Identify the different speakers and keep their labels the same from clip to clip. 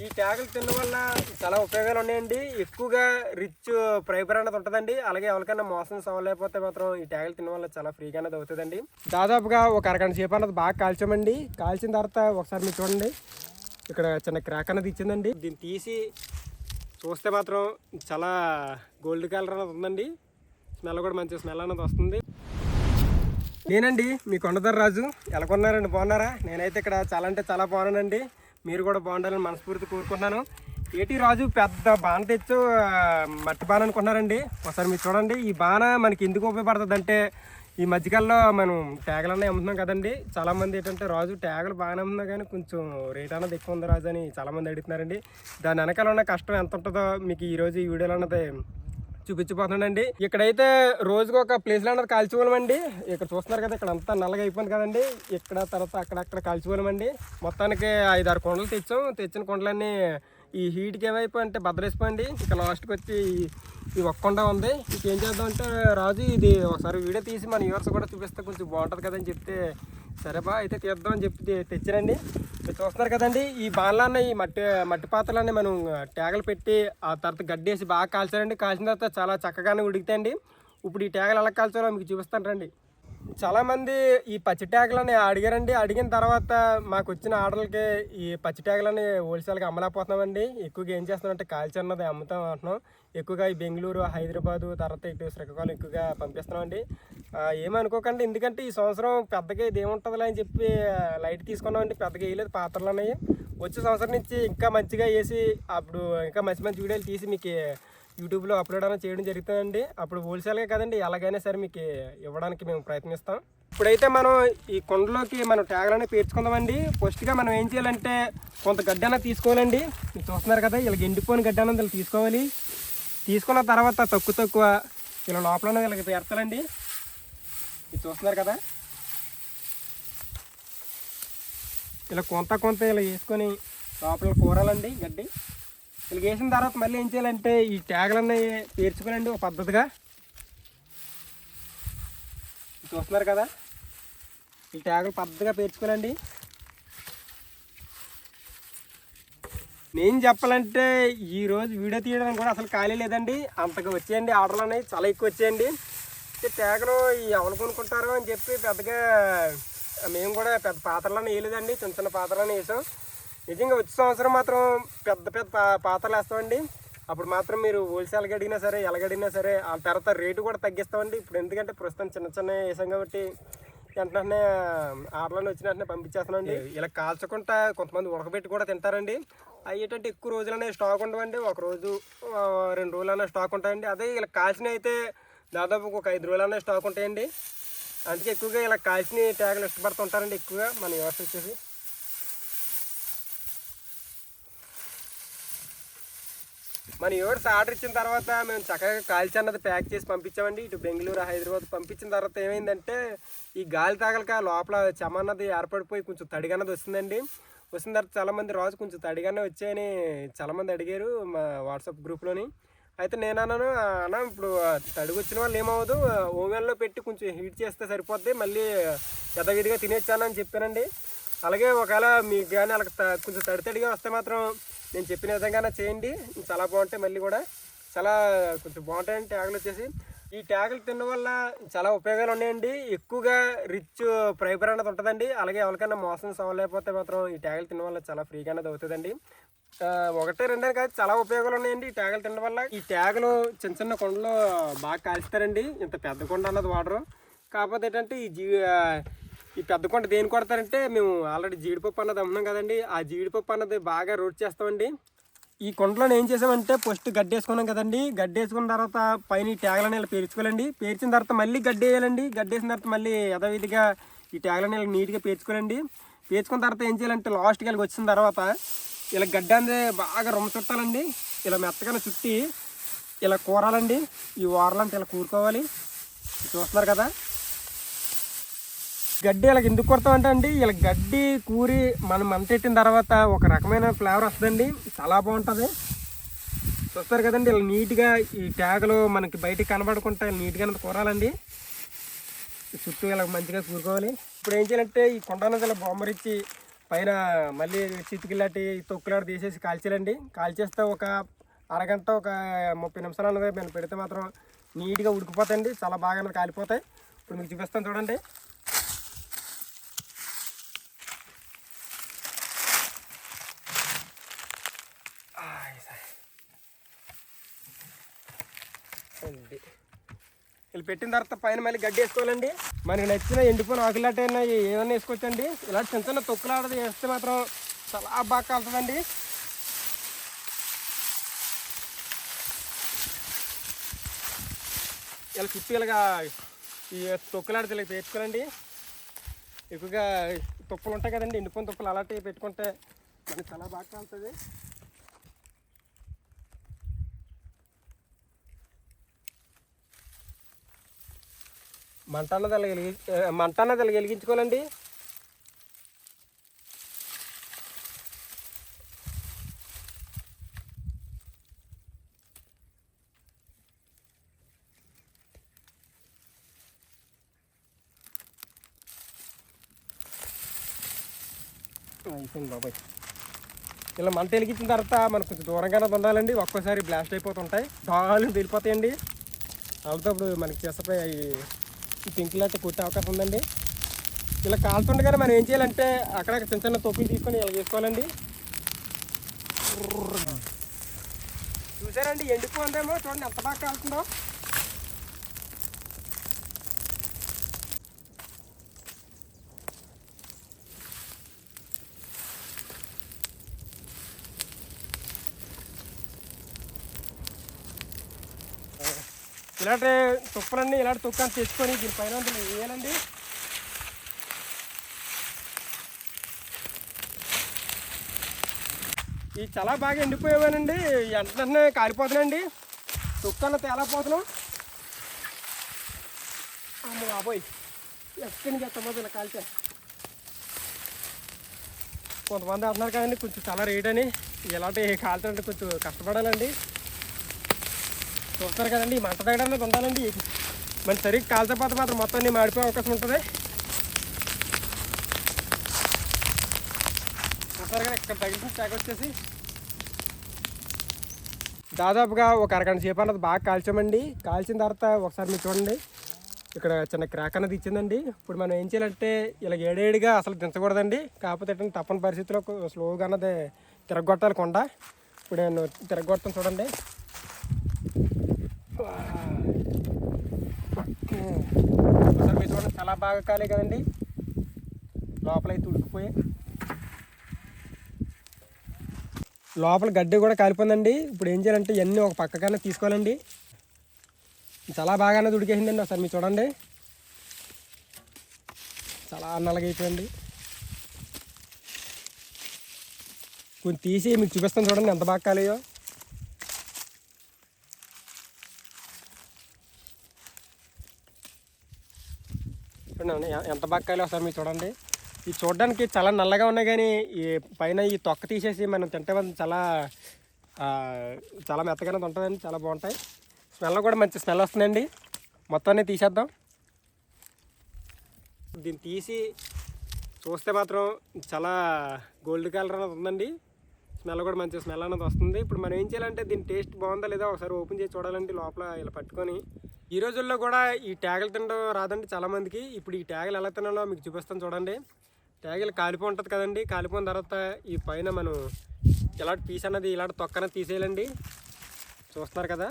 Speaker 1: ఈ ట్యాగులు తినడం వల్ల చాలా ఉపయోగాలు ఉన్నాయండి. ఎక్కువగా రిచ్ ప్రైబర్ అనేది ఉంటుందండి. అలాగే ఎవరికైనా మోసం సవలేకపోతే మాత్రం ఈ ట్యాగులు తినడం వల్ల చాలా ఫ్రీగా అనేది అవుతుందండి. దాదాపుగా ఒక అరగంట సేపు అన్నది బాగా కాల్చామండి. కాల్చిన తర్వాత ఒకసారి మీరు చూడండి. ఇక్కడ చిన్న క్రాక్ అనేది ఇచ్చిందండి. దీన్ని తీసి చూస్తే మాత్రం చాలా గోల్డ్ కలర్ అనేది ఉందండి. స్మెల్ కూడా మంచి స్మెల్ అనేది వస్తుంది. నేనండి మీ కొండదర్ రాజు. ఎలా కొన్నారండి? బాగున్నారా? నేనైతే ఇక్కడ చాలా అంటే చాలా బాగున్నానండి. మీరు కూడా బాగుండాలని మనస్ఫూర్తి కోరుకుంటున్నాను. ఏటి రాజు పెద్ద బాణ తెచ్చు మట్టి బాణ అనుకున్నారండి ఒకసారి మీరు చూడండి. ఈ బాణ మనకి ఎందుకు ఉపయోగపడుతుంది అంటే ఈ మధ్యకాలంలో మనం ట్యాగులు అమ్ముతున్నాం కదండి. చాలామంది ఏంటంటే రాజు ట్యాగులు బాగానే అమ్ముతున్నా కానీ కొంచెం రేట్ అన్నది ఎక్కువ ఉంది రాజు అని చాలామంది అడుగుతున్నారండి. దాని వెనకాల ఉన్న కష్టం ఎంత ఉంటుందో మీకు ఈరోజు ఈ వీడియోలో అన్నది చూపించిపోతున్నానండి. ఇక్కడైతే రోజుకు ఒక ప్లేస్లో అన్నది కాల్చిపోలేమండి ఇక్కడ చూస్తున్నారు కదా ఇక్కడ అంతా నల్లగా అయిపోయింది కదండి. ఇక్కడ తర్వాత అక్కడక్కడ కాల్చిపోలేమండి మొత్తానికి ఐదు ఆరు కొండలు తెచ్చాం. తెచ్చిన కొండలన్నీ ఈ హీట్కి ఏమైపోయి అంటే భద్రేసిపోయింది ఇక లాస్ట్కి వచ్చి ఈ- ఈ ఒక్క కొండ ఉంది. ఇంకేం చేద్దాం అంటే రాజు ఇది ఒకసారి వీడియో తీసి మన యూవర్స్ కూడా చూపిస్తే కొంచెం బాగుంటుంది కదని చెప్తే సరే బా అయితే తీద్దాం అని చెప్పి తెచ్చారండి. మీరు చూస్తున్నారు కదండి ఈ బాణలాన్ని ఈ మట్టి మట్టి పాత్రలన్నీ మనం టేగలు పెట్టి ఆ తర్వాత గడ్డేసి బాగా కాల్చారండి. కాల్చిన తర్వాత చాలా చక్కగానే ఉడుకుతాయండి. ఇప్పుడు ఈ టేగలు ఎలా కాల్చాలో మీకు చూపిస్తాను రండి. చాలామంది ఈ పచ్చి ట్యాగులని అడిగారండి. అడిగిన తర్వాత మాకు వచ్చిన ఆర్డర్లకి ఈ పచ్చి ట్యాగులని హోల్సేల్గా అమ్మలేకపోతున్నామండి. ఎక్కువగా ఏం చేస్తున్నామంటే కాల్చి అన్నది అమ్ముతాం అంటున్నాం. ఎక్కువగా ఈ బెంగళూరు హైదరాబాదు తర్వాత ఇటు శ్రీకాకుళం ఎక్కువగా పంపిస్తున్నామండి ఏమనుకోకండి ఎందుకంటే ఈ సంవత్సరం పెద్దగా ఇది ఏముంటుందిలే అని చెప్పి లైట్ తీసుకున్నామండి పెద్దగా వేయలేదు పాత్రలు ఉన్నాయి. వచ్చే సంవత్సరం నుంచి ఇంకా మంచిగా వేసి అప్పుడు ఇంకా మంచి మంచి వీడియోలు తీసి మీకు యూట్యూబ్లో అప్లోడ్ అనేది చేయడం జరుగుతుందండి. అప్పుడు హోల్సేల్గా కదండి ఎలాగైనా సరే మీకు ఇవ్వడానికి మేము ప్రయత్నిస్తాం. ఇప్పుడైతే మనం ఈ కొండలోకి మనం ట్యాగ్లనే పేర్చుకుందామండి. ఫస్ట్గా మనం ఏం చేయాలంటే కొంత గడ్డి తీసుకోవాలండి. మీరు చూస్తున్నారు కదా ఇలా ఎండిపోయిన గడ్డన ఇలా తీసుకోవాలి. తీసుకున్న తర్వాత తక్కువ తక్కువ? ఇలా లోపల వీళ్ళకి పేర్చాలండి ఇది చూస్తున్నారు కదా? ఇలా కొంత కొంత ఇలా వేసుకొని లోపల కూరాలండి గడ్డి. ఇలా వేసిన తర్వాత మళ్ళీ ఏం చేయాలంటే ఈ ట్యాగులన్నీ పేర్చుకోనండి ఒక పద్ధతిగా. చూస్తున్నారు కదా? ఈ ట్యాగులు పద్ధతిగా పేర్చుకోనండి. నేను చెప్పాలంటే ఈరోజు వీడియో తీయడానికి కూడా అసలు ఖాళీ లేదండి. అంతగా వచ్చేయండి. ఆర్డర్లు అనేవి చాలా ఎక్కువ వచ్చేయండి. ఈ ఎవరు కొనుక్కుంటారో అని చెప్పి పెద్దగా మేము కూడా పెద్ద పాత్రలను వేయలేదండి. చిన్న చిన్న పాత్రలను వేసాం. నిజంగా వచ్చే సంవత్సరం మాత్రం పెద్ద పెద్ద పాత్రలు వేస్తామండి. అప్పుడు మాత్రం మీరు హోల్సేల్గా అడిగినా సరే ఎలాగడిగినా సరే ఆ తర్వాత రేటు కూడా తగ్గిస్తామండి. ఇప్పుడు ఎందుకంటే ప్రస్తుతం చిన్న చిన్న వేసాం కాబట్టి వెంటనే ఆర్లను వచ్చిన వెంటనే పంపించేస్తానండి. ఇలా కాల్చకుండా కొంతమంది ఉడకబెట్టి కూడా తింటారండి. అవి ఏంటంటే ఎక్కువ రోజులనే స్టాక్ ఉండవండి. ఒక రోజు రెండు రోజులనే స్టాక్ ఉంటాయండి. అదే ఇలా కాల్చిన అయితే దాదాపు ఒక ఐదు రోజులనే స్టాక్ ఉంటాయండి. అందుకే ఎక్కువగా ఇలా కాల్చిన ట్యాగులు ఇష్టపడుతుంటారండి ఎక్కువగా మన వ్యవస్థ వచ్చేసి మన యూవర్స్ ఆర్డర్ ఇచ్చిన తర్వాత మేము చక్కగా కాల్చి అన్నది ప్యాక్ చేసి పంపించామండి. ఇటు బెంగళూరు హైదరాబాద్ పంపించిన తర్వాత ఏమైందంటే ఈ గాలి తాగలక లోపల చెమన్నది ఏర్పడిపోయి కొంచెం తడిగన్నది వస్తుందండి. వచ్చిన తర్వాత చాలామంది రాజు కొంచెం తడిగానే వచ్చాయని చాలామంది అడిగారు మా వాట్సాప్ గ్రూప్లోని. అయితే నేను అన్నాను అన్న ఇప్పుడు తడిగి వచ్చిన వాళ్ళు ఏమవ్వదు ఓవెన్లో పెట్టి కొంచెం హీట్ చేస్తే సరిపోద్ది మళ్ళీ యథావిధిగా తినేచ్చానని చెప్పానండి. అలాగే ఒకవేళ మీకు కానీ అలా కొంచెం తడి తడిగా వస్తే మాత్రం నేను చెప్పిన విధంగానే చేయండి. చాలా బాగుంటాయి మళ్ళీ కూడా. చాలా కొంచెం బాగుంటాయండి ట్యాగులు వచ్చేసి. ఈ ట్యాగులు తినడం వల్ల చాలా ఉపయోగాలు ఉన్నాయండి. ఎక్కువగా రిచ్ ప్రైబర్ అనేది ఉంటుందండి. అలాగే ఎవరికైనా మోసం సవలేకపోతే మాత్రం ఈ ట్యాగులు తినడం వల్ల చాలా ఫ్రీగా అనేది అవుతుందండి. ఒకటే రెండే కాదు చాలా ఉపయోగాలు ఉన్నాయండి ఈ ట్యాగులు తినడం వల్ల. ఈ ట్యాగులు చిన్న చిన్న కొండలో బాగా కాల్చుతారండి ఇంత పెద్ద కొండ అన్నది వాడరు. కాకపోతే ఏంటంటే ఈ జీ ఈ పెద్ద కొండ దేని కొడతారంటే మేము ఆల్రెడీ జీడిపప్పు అన్నది అమ్మున్నాం కదండి. ఆ జీడిపప్పు అన్నది బాగా రోడ్ చేస్తామండి. ఈ కొండలో ఏం చేసామంటే ఫస్ట్ గడ్డేసుకున్నాం కదండి. గడ్డేసుకున్న తర్వాత పైన ఈ ట్యాగులని ఇలా పేర్చుకోవాలండి. పేర్చిన తర్వాత మళ్ళీ గడ్డి వేయాలండి. గడ్డి వేసిన తర్వాత మళ్ళీ యథావిధిగా ఈ ట్యాగులని ఇలా నీట్గా పేర్చుకోవాలండి. పేర్చుకున్న తర్వాత ఏం చేయాలంటే లాస్ట్కి వెళ్ళి వచ్చిన తర్వాత ఇలా గడ్డి అనేది బాగా రొమ్మ చుట్టాలండి. ఇలా మెత్తగానే చుట్టి ఇలా కూరాలండి. ఈ వారలంతా ఇలా కూరుకోవాలి. చూస్తున్నారు కదా? గడ్డి ఇలా ఎందుకు కొడతామంటే అండి ఇలా గడ్డి కూరి మనం మంతెట్టిన తర్వాత ఒక రకమైన ఫ్లేవర్ వస్తుందండి. చాలా బాగుంటుంది. చూస్తారు కదండి ఇలా నీట్గా ఈ ట్యాగులు మనకి బయటికి కనబడకుండా నీట్గా అనేది కూరాలండి. చుట్టూ ఇలా మంచిగా కూరుకోవాలి. ఇప్పుడు ఏం చేయాలంటే ఈ కొండ ఇలా బొమ్మరిచ్చి పైన మళ్ళీ చితికిలాంటి తొక్కులాంటి తీసేసి కాల్చేయాలండి. కాల్చేస్తే ఒక అరగంట ఒక ముప్పై నిమిషాలు అనేది మేము పెడితే మాత్రం నీట్గా ఉడికిపోతాయండి. చాలా బాగా కాలిపోతాయి. ఇప్పుడు మీకు చూపిస్తాను చూడండి అండి వీళ్ళు పెట్టిన తర్వాత పైన మళ్ళీ గడ్డి వేసుకోవాలండి మనకి నచ్చిన ఎండిపోయిన ఆకులాటైనా ఏమైనా వేసుకోవచ్చండి. ఇలా చిన్న చిన్న తొక్కులాడది వేస్తే మాత్రం చాలా బాగా కలుతుందండి. ఇలా చుట్టూ ఇలాగా ఈ తొక్కులాడితే ఇలా పెట్టుకోవాలండి ఎక్కువగా తుప్పలు ఉంటాయి కదండి ఎండిపోయిన తుప్పలు అలాంటివి పెట్టుకుంటే మనకి చాలా బాగా కలుతుంది. మంట అన్నది వెలిగి మంట అన్నది అలా వెలిగించుకోవాలండి. అయిపోయింది బాబాయ్. ఇలా మంట వెలిగించిన తర్వాత మనకు కొంచెం దూరంగానే ఉండాలండి. ఒక్కోసారి బ్లాస్ట్ అయిపోతుంటాయి. డాలు వెళ్ళిపోతాయండి వాళ్ళతో ఇప్పుడు మనకి చేసపోయి ఈ పింకులాంటి కొట్టే అవకాశం ఉందండి. ఇలా కాలుతుండగానే మనం ఏం చేయాలంటే అక్కడ చిన్న చిన్న తొక్కులు తీసుకొని ఇలా చేసుకోవాలండి. చూసారండి ఎండిపోందేమో చూడండి ఎంత బాగా కాలుతుందో ఇలాంటి తుప్పలన్నీ ఇలాంటి తుక్కని తెచ్చుకొని దీనిపైన పైన వేయాలండి. ఇవి చాలా బాగా ఎండిపోయావానండి. వెంటనే కాలిపోతున్నాయండి. తుక్కలు తేలపోతున్నాం అమ్మ బాబోయ్. ఎక్కడి నుంచి ఎత్తపోతే కాల్చా కొంతమంది అంటున్నారు కదండి కొంచెం చాలా రేట్ అని. ఇలాంటి కాల్చాలంటే కొంచెం కష్టపడాలండి. చూస్తారు కదండి ఈ మంట దగ్గర అనేది ఉండాలండి. మన సరిగ్గా కాల్చకపోతే మాత్రం మొత్తం మాడిపోయే అవకాశం ఉంటుంది. చూస్తారు కదా ఇక్కడ తగిలిన స్టాక్ వచ్చేసి. దాదాపుగా ఒక అరగంట సేపు అన్నది బాగా కాల్చామండి. కాల్చిన తర్వాత ఒకసారి మీరు చూడండి. ఇక్కడ చిన్న క్రాక్ అన్నది ఇచ్చిందండి. ఇప్పుడు మనం ఏం చేయాలంటే ఇలా ఏడేడిగా అసలు దించకూడదండి. కాకపోతే ఏంటంటే తప్పని పరిస్థితిలో స్లోగా అన్నది తిరగొట్టాలి కొండ. ఇప్పుడు నేను తిరగొట్టను చూడండి ఒకసారి మీరు చూడండి చాలా బాగా కాలే కదండి. లోపల అయితే ఉడికిపోయి. లోపల గడ్డి కూడా కాలిపోయిందండి. ఇప్పుడు ఏం చేయాలంటే ఇవన్నీ ఒక పక్కకన్నా తీసుకోవాలండి. చాలా బాగానే ఉడికేసిందండి ఒకసారి మీరు చూడండి. చాలా నల్లగైపోయింది కొంచెం తీసి మీకు చూపిస్తాను చూడండి ఎంత బాగా కాలేయో. చూడండి ఎంత బక్కాయలు కాయలు ఒకసారి మీరు చూడండి. ఇది చూడడానికి చాలా నల్లగా ఉన్నాయి కానీ ఈ పైన ఈ తొక్క తీసేసి మనం తింటే మాత్రం చాలా చాలా మెత్తగానే ఉంటుందండి చాలా బాగుంటాయి. స్మెల్ కూడా మంచి స్మెల్ వస్తుందండి. మొత్తాన్ని తీసేద్దాం. దీన్ని తీసి చూస్తే మాత్రం చాలా గోల్డ్ కలర్ అనేది ఉందండి. స్మెల్ కూడా మంచి స్మెల్ అనేది వస్తుంది. ఇప్పుడు మనం ఏం చేయాలంటే దీని టేస్ట్ బాగుందా లేదా ఒకసారి ఓపెన్ చేసి చూడాలండి లోపల ఇలా పట్టుకొని. ఈ రోజుల్లో కూడా ఈ ట్యాగులు తినడం రాదండి చాలామందికి. ఇప్పుడు ఈ ట్యాగులు ఎలా తినాలో మీకు చూపిస్తాను చూడండి. ట్యాగులు కాలిపో ఉంటుంది కదండి. కాలిపోయిన తర్వాత ఈ పైన మనం ఇలాంటి పీస్ అన్నది ఇలాంటి తొక్కన తీసేయాలండి. చూస్తున్నారు కదా?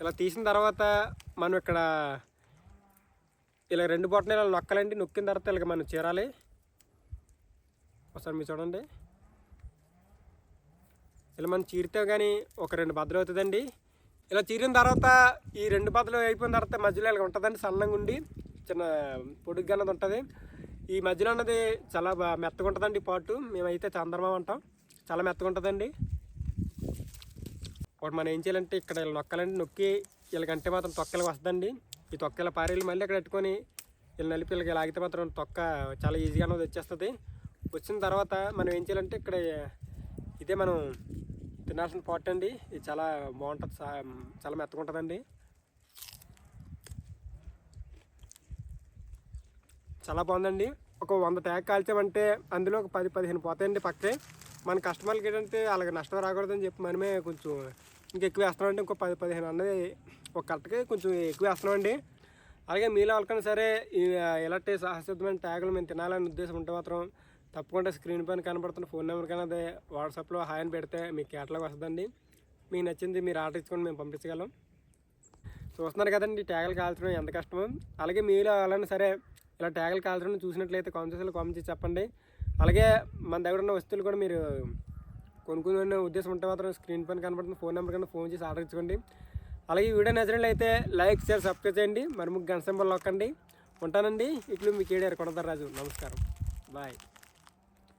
Speaker 1: ఇలా తీసిన తర్వాత మనం ఇక్కడ ఇలా రెండు బొట్టలు ఇలా నొక్కాలండి నొక్కిన తర్వాత ఇలాగ మనం చీరాలి. ఒకసారి మీరు చూడండి. ఇలా మనం చీరితే కానీ ఒక రెండు భద్రం అవుతుందండి. ఇలా చీరిన తర్వాత ఈ రెండు పదలు అయిపోయిన తర్వాత మధ్యలో ఇలా ఉంటుందండి సన్నంగా ఉండి చిన్న పొడుగ్గా అన్నది ఉంటుంది. ఈ మధ్యలో అన్నది చాలా మెత్తగా ఉంటుందండి ఈ పాటు. మేమైతే చంద్రమా అంటాం. చాలా మెత్తగా ఉంటుందండి. ఒకటి మనం ఏం చేయాలంటే ఇక్కడ ఇలా నొక్కాలండి. నొక్కి వీళ్ళకంటే మాత్రం తొక్కలు వస్తుందండి. ఈ తొక్కల పారేళ్ళు మళ్ళీ అక్కడ పెట్టుకొని వీళ్ళు నలిపి వీళ్ళకి లాగితే మాత్రం తొక్క చాలా ఈజీగా అనేది వచ్చేస్తుంది. వచ్చిన తర్వాత మనం ఏం చేయాలంటే ఇక్కడ ఇదే మనం తినాల్సిన పాట్ అండి. ఇది చాలా బాగుంటుంది చాలా మెత్తగా ఉంటుందండి. చాలా బాగుందండి. ఒక వంద ట్యాగ్ కాల్చామంటే అందులో ఒక పది పదిహేను పోతాయండి పక్కే. మన కస్టమర్లకి ఏంటంటే అలాగే నష్టం రాకూడదని చెప్పి మనమే కొంచెం ఇంకా ఎక్కువ వేస్తున్నామంటే ఇంకో పది పదిహేను అన్నది ఒక కరెక్ట్గా కొంచెం ఎక్కువ వేస్తున్నామండి. అలాగే మీలో వాళ్ళకైనా సరే ఇలాంటి సాహసిద్ధమైన ట్యాగులు మేము తినాలని ఉద్దేశం ఉంటే మాత్రం తప్పకుండా స్క్రీన్ పైన కనబడుతున్న ఫోన్ నెంబర్ కానీ అదే వాట్సాప్లో హాయ్ అని పెడితే మీకు కేటలాగ్ వస్తుందండి. మీకు నచ్చింది మీరు ఆర్డర్ ఇచ్చుకొని మేము పంపించగలం. చూస్తున్నారు కదండి ఈ ట్యాగులు కాల్చడం ఎంత కష్టమో. అలాగే మీరు అలానే సరే ఇలా ట్యాగులు కాల్చడం చూసినట్లయితే కామెంట్ కామెంట్ చేసి చెప్పండి. అలాగే మన దగ్గర ఉన్న వస్తువులు కూడా మీరు కొనుక్కునే ఉద్దేశం ఉంటే మాత్రం స్క్రీన్ పైన కనబడుతున్న ఫోన్ నెంబర్ కన్నా ఫోన్ చేసి ఆర్డర్ ఇచ్చుకోండి. అలాగే ఈ వీడియో నచ్చినట్లయితే లైక్ షేర్ సబ్స్క్రైబ్ చేయండి. మరి ముగ్గు గంట సింబల్ నొక్కండి ఉంటానండి. ఇట్లు మీకు ఏడారు కొడతారు రాజు. నమస్కారం. బాయ్.